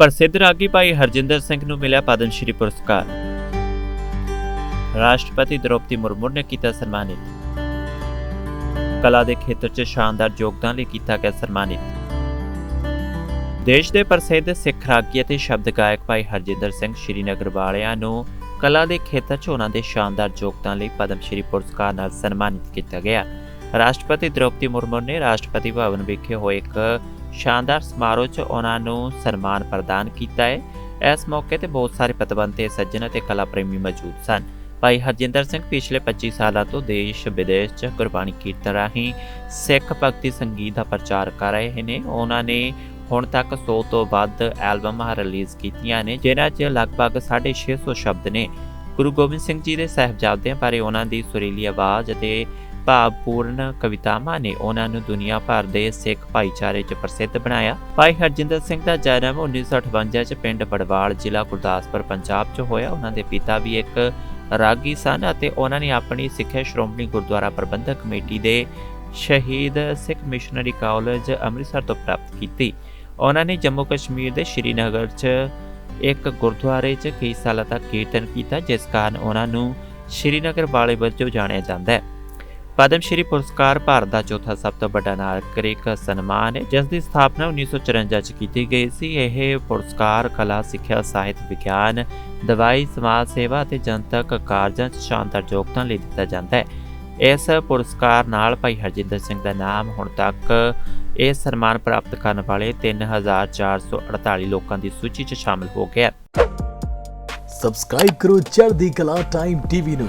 ਪ੍ਰਸਿੱਧ ਰਾਗੀ ਭਾਈ ਹਰਜਿੰਦਰ ਸਿੰਘ ਨੂੰ ਮਿਲਿਆ ਪਦਮ ਸ਼੍ਰੀ ਪੁਰਸਕਾਰ। ਰਾਸ਼ਟਰਪਤੀ ਦ੍ਰੋਪਦੀ ਮੁਰਮੂ ਨੇ ਕੀਤਾ ਸਨਮਾਨਿਤ। ਕਲਾ ਦੇ ਖੇਤਰ 'ਚ ਸ਼ਾਨਦਾਰ ਯੋਗਦਾਨ ਲਈ ਕੀਤਾ ਗਿਆ ਸਨਮਾਨਿਤ। ਦੇਸ਼ ਦੇ ਪ੍ਰਸਿੱਧ ਸਿੱਖ ਰਾਗੀ ਅਤੇ ਸ਼ਬਦ ਗਾਇਕ ਭਾਈ ਹਰਜਿੰਦਰ ਸਿੰਘ ਸ਼੍ਰੀਨਗਰ ਵਾਲਿਆਂ ਨੂੰ ਕਲਾ ਦੇ ਖੇਤਰ 'ਚ ਉਹਨਾਂ ਦੇ ਸ਼ਾਨਦਾਰ ਯੋਗਦਾਨ ਲਈ ਪਦਮ ਸ਼੍ਰੀ ਪੁਰਸਕਾਰ ਨਾਲ ਸਨਮਾਨਿਤ ਕੀਤਾ ਗਿਆ। ਰਾਸ਼ਟਰਪਤੀ ਦ੍ਰੋਪਦੀ ਮੁਰਮੂ ਨੇ ਰਾਸ਼ਟਰਪਤੀ ਭਵਨ ਵਿਖੇ ਹੋਏ ਇੱਕ ਸ਼ਾਨਦਾਰ ਸਮਾਰੋਹ 'ਚ ਉਹਨਾਂ ਨੂੰ ਸਨਮਾਨ ਪ੍ਰਦਾਨ ਕੀਤਾ ਹੈ ਇਸ ਮੌਕੇ ਤੇ ਬਹੁਤ ਸਾਰੇ ਪਤਵੰਤੇ ਸੱਜਣ ਅਤੇ ਕਲਾ ਪ੍ਰੇਮੀ ਮੌਜੂਦ ਸਨ ਭਾਈ ਹਰਜਿੰਦਰ ਸਿੰਘ ਪਿਛਲੇ 25 ਸਾਲਾਂ ਤੋਂ ਦੇਸ਼ ਵਿਦੇਸ਼ 'ਚ ਗੁਰਬਾਣੀ ਕੀਰਤਨ ਰਾਹੀਂ ਸਿੱਖ ਭਗਤੀ ਸੰਗੀਤ ਦਾ ਪ੍ਰਚਾਰ ਕਰ ਰਹੇ ਨੇ ਉਹਨਾਂ ਨੇ ਹੁਣ ਤੱਕ 100 ਤੋਂ ਵੱਧ ਐਲਬਮਾਂ ਰਿਲੀਜ਼ ਕੀਤੀਆਂ ਨੇ ਜਿਨ੍ਹਾਂ 'ਚ ਲਗਭਗ 650 ਸ਼ਬਦ ਨੇ ਗੁਰੂ ਗੋਬਿੰਦ ਸਿੰਘ ਜੀ ਦੇ ਸਹਿਬਜ਼ਾਦਿਆਂ ਬਾਰੇ ਉਹਨਾਂ ਦੀ ਸੁਰੀਲੀ ਆਵਾਜ਼ ਅਤੇ ਭਾਵਪੂਰਨ ਕਵਿਤਾਵਾਂ ਨੇ ਉਹਨਾਂ ਨੂੰ ਦੁਨੀਆ ਭਰ ਦੇ ਸਿੱਖ ਭਾਈਚਾਰੇ 'ਚ ਪ੍ਰਸਿੱਧ ਬਣਾਇਆ। ਭਾਈ ਹਰਜਿੰਦਰ ਸਿੰਘ ਦਾ ਜਨਮ 1958 'ਚ ਪਿੰਡ ਬੜਵਾਲ ਜ਼ਿਲ੍ਹਾ ਗੁਰਦਾਸਪੁਰ, ਪੰਜਾਬ 'ਚ ਹੋਇਆ। ਉਹਨਾਂ ਦੇ ਪਿਤਾ ਵੀ ਇੱਕ ਰਾਗੀ ਸਨ ਅਤੇ ਉਹਨਾਂ ਨੇ ਆਪਣੀ ਸਿੱਖਿਆ ਸ਼੍ਰੋਮਣੀ ਗੁਰਦੁਆਰਾ ਪ੍ਰਬੰਧਕ ਕਮੇਟੀ ਦੇ ਸ਼ਹੀਦ ਸਿੱਖ ਮਿਸ਼ਨਰੀ ਕਾਲਜ ਅੰਮ੍ਰਿਤਸਰ ਤੋਂ ਪ੍ਰਾਪਤ ਕੀਤੀ। ਉਹਨਾਂ ਨੇ ਜੰਮੂ ਕਸ਼ਮੀਰ ਦੇ ਸ਼੍ਰੀਨਗਰ 'ਚ ਇੱਕ ਗੁਰਦੁਆਰੇ 'ਚ ਕਈ ਸਾਲਾਂ ਤੱਕ ਕੀਰਤਨ ਕੀਤਾ, ਜਿਸ ਕਾਰਨ ਉਹਨਾਂ ਨੂੰ ਸ਼੍ਰੀਨਗਰ ਵਾਲੇ ਵਜੋਂ ਜਾਣਿਆ ਜਾਂਦਾ ਹੈ। ਪਦਮ ਸ਼੍ਰੀ ਪੁਰਸਕਾਰ ਭਾਰਤ ਦਾ ਚੌਥਾ ਸਭ ਤੋਂ ਵੱਡਾ ਨਾਗਰਿਕ ਸਨਮਾਨ ਹੈ, ਜਿਸ ਦੀ ਸਥਾਪਨਾ 1954 ਚ ਕੀਤੀ ਗਈ ਸੀ। ਇਹ ਪੁਰਸਕਾਰ ਕਲਾ, ਸਿੱਖਿਆ, ਸਾਹਿਤ, ਵਿਗਿਆਨ, ਦਵਾਈ, ਸਮਾਜ ਸੇਵਾ ਅਤੇ ਜਨਤਕ ਕਾਰਜਾਂ 'ਚ ਸ਼ਾਨਦਾਰ ਯੋਗਦਾਨ ਲਈ ਦਿੱਤਾ ਜਾਂਦਾ ਹੈ। ਇਸ ਪੁਰਸਕਾਰ ਨਾਲ ਭਾਈ ਹਰਜਿੰਦਰ ਸਿੰਘ ਦਾ ਨਾਮ ਹੁਣ ਤੱਕ ਇਹ ਸਨਮਾਨ ਪ੍ਰਾਪਤ ਕਰਨ ਵਾਲੇ 3448 ਲੋਕਾਂ ਦੀ ਸੂਚੀ 'ਚ ਸ਼ਾਮਲ ਹੋ ਗਿਆ ਸਬਸਕ੍ਰਾਈਬ ਕਰੋ ਚੜ੍ਹਦੀ ਕਲਾ ਟਾਈਮ ਟੀਵੀ ਨੂੰ।